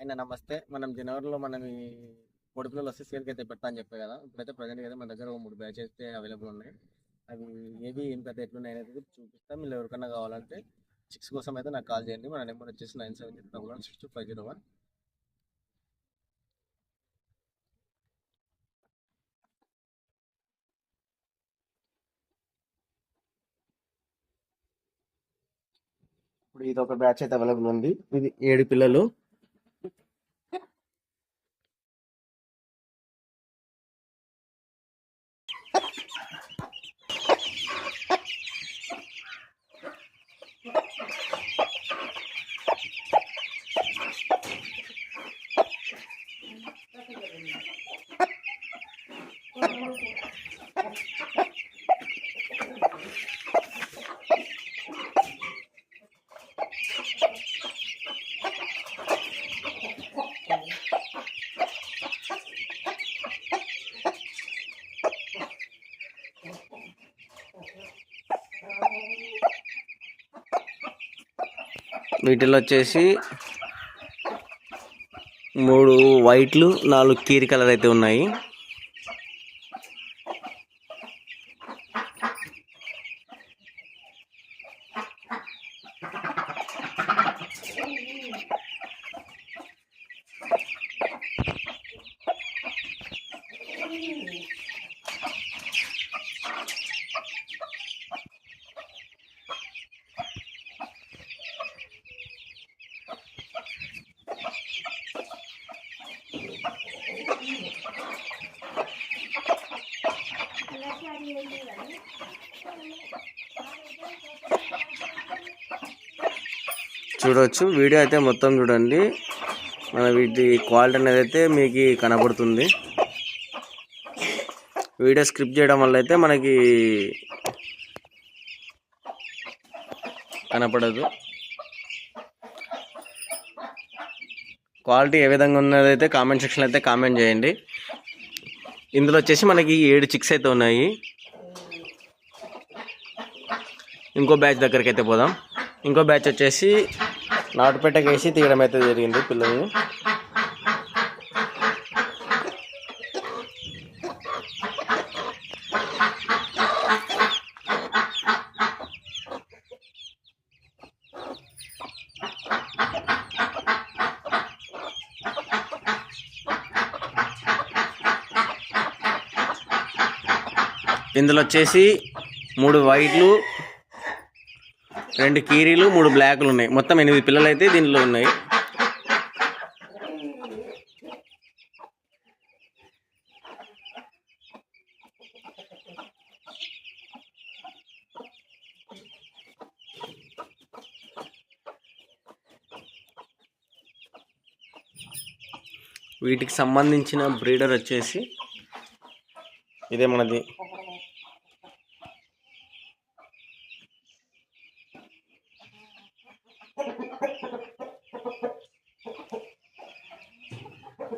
అయినా నమస్తే మనం జనవరిలో మనం ఈ మూడు పిల్లలు వస్తే సేల్కి అయితే పెడతా అని చెప్పే కదా. ఇప్పుడైతే ప్రజెంట్ అయితే మన దగ్గర ఒక మూడు బ్యాచ్ అయితే అవైలబుల్ ఉన్నాయి. అవి ఏవి ఏం పెద్ద ఎట్లున్నాయి అనేది చూపిస్తాం. మీరు ఎవరికన్నా కావాలంటే చిక్స్ కోసం అయితే నాకు కాల్ చేయండి. మన నెంబర్ వచ్చేసి nine seven zero double one six two five zero one. ఇప్పుడు ఇది ఒక బ్యాచ్ అయితే అవైలబుల్ ఉంది. ఇది ఏడు పిల్లలు. వీటిలో వచ్చేసి మూడు వైట్లు నాలుగు కీరి కలర్ అయితే ఉన్నాయి. చూడవచ్చు వీడియో అయితే మొత్తం చూడండి. మన వీటి క్వాలిటీ అనేది అయితే మీకు కనబడుతుంది. వీడియో స్క్రిప్ట్ చేయడం వల్ల అయితే మనకి కనపడదు. క్వాలిటీ ఏ విధంగా ఉన్నదైతే కామెంట్ సెక్షన్లో అయితే కామెంట్ చేయండి. ఇందులో వచ్చేసి మనకి ఏడు చిక్స్ అయితే ఉన్నాయి. ఇంకో బ్యాచ్ దగ్గరికి అయితే పోదాం. ఇంకో బ్యాచ్ వచ్చేసి నాటు పెట్టకేసి తీయడం అయితే జరిగింది పిల్లల్ని. ఇందులో వచ్చేసి మూడు వైట్లు రెండు కీరీలు మూడు బ్లాక్లు ఉన్నాయి. మొత్తం ఎనిమిది పిల్లలు అయితే దీనిలో ఉన్నాయి. వీటికి సంబంధించిన బ్రీడర్ వచ్చేసి ఇదే మనది.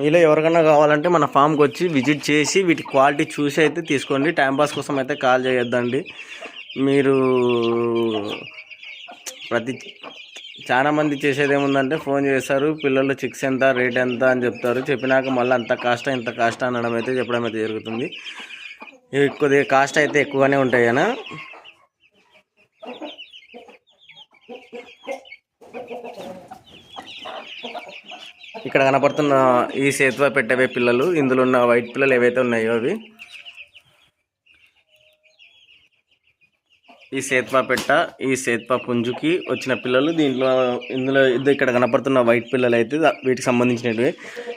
మీలో ఎవరికైనా కావాలంటే మన ఫామ్కి వచ్చి విజిట్ చేసి వీటి క్వాలిటీ చూసి అయితే తీసుకోండి. టైంపాస్ కోసం అయితే కాల్ చేయొద్దండి. మీరు ప్రతి చాలామంది చేసేది ఏముందంటే ఫోన్ చేస్తారు. పిల్లలు చిక్స్ ఎంత రేట్ ఎంత అని చెప్తారు. చెప్పినాక మళ్ళీ అంత కాస్ట్ ఇంత కాస్ట్ అనడం అయితే చెప్పడం అయితే జరుగుతుంది. ఇవి కొద్దిగా కాస్ట్ అయితే ఎక్కువగానే ఉంటాయి అన్న ఇక్కడ కనపడుతున్న ఈ సేతువ పెట్టవే పిల్లలు. ఇందులో ఉన్న వైట్ పిల్లలు ఏవైతే ఉన్నాయో అవి. ఈ సేత్వా పెట్ట ఈ సేత్వా పుంజుకి వచ్చిన పిల్లలు. దీంట్లో ఇందులో ఇక్కడ కనపడుతున్న వైట్ పిల్లలు అయితే వీటికి సంబంధించినవి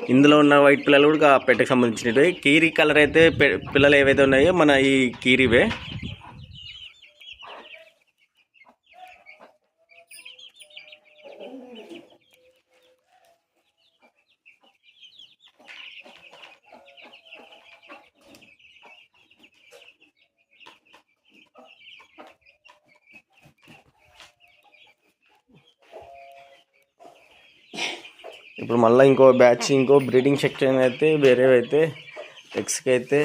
ఇందులో ఉన్న వైట్ పిల్లలు కూడా ఆ పెట్టకి సంబంధించినవి కీరీ కలర్ అయితే పె- పిల్లలు ఏవైతే ఉన్నాయో మన ఈ కీరీవే. ఇప్పుడు మళ్ళీ ఇంకో బ్యాచ్ ఇంకో బ్రీడింగ్ సెక్షన్ అయితే వేరేవి అయితే ఎక్స్కి అయితే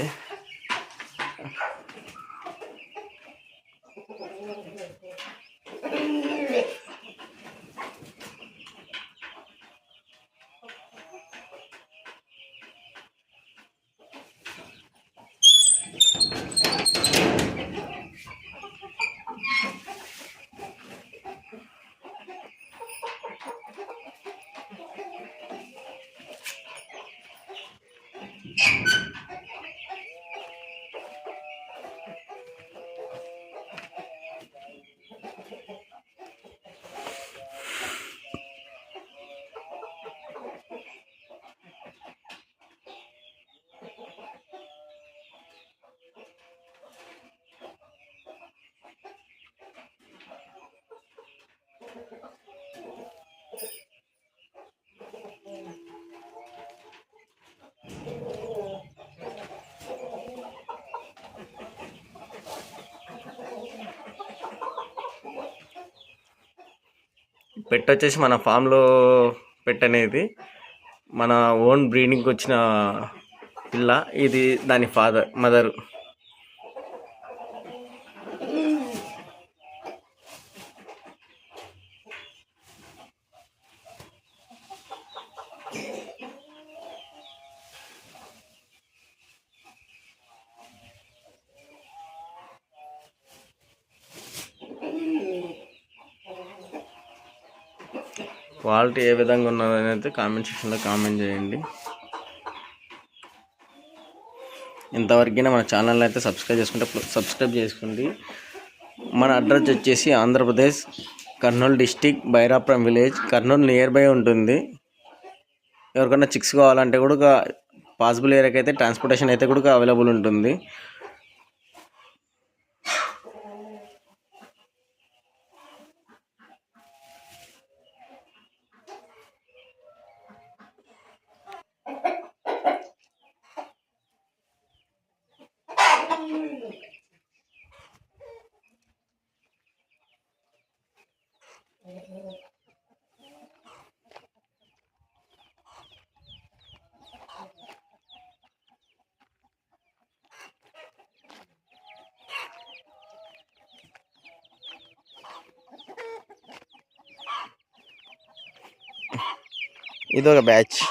పెట్ వచ్చేసి మన ఫామ్లో పెట్ అనేది మన ఓన్ బ్రీడింగ్కి వచ్చిన పిల్ల ఇది దాని ఫాదర్ మదర్. క్వాలిటీ ఏ విధంగా ఉన్నదని అయితే కామెంట్ సెక్షన్లో కామెంట్ చేయండి. ఇంతవరకైనా మన ఛానల్ అయితే సబ్స్క్రైబ్ చేసుకుంటే సబ్స్క్రైబ్ చేసుకోండి. మన అడ్రస్ వచ్చేసి Andhra Pradesh Kurnool district Bairapuram village. Kurnool near by ఉంటుంది. ఎవరికైనా చిక్స్ కావాలంటే కూడా పాసిబుల్ ఏరియాకి అయితే ట్రాన్స్పోర్టేషన్ అయితే కూడా అవైలబుల్ ఉంటుంది. 你这个白痴！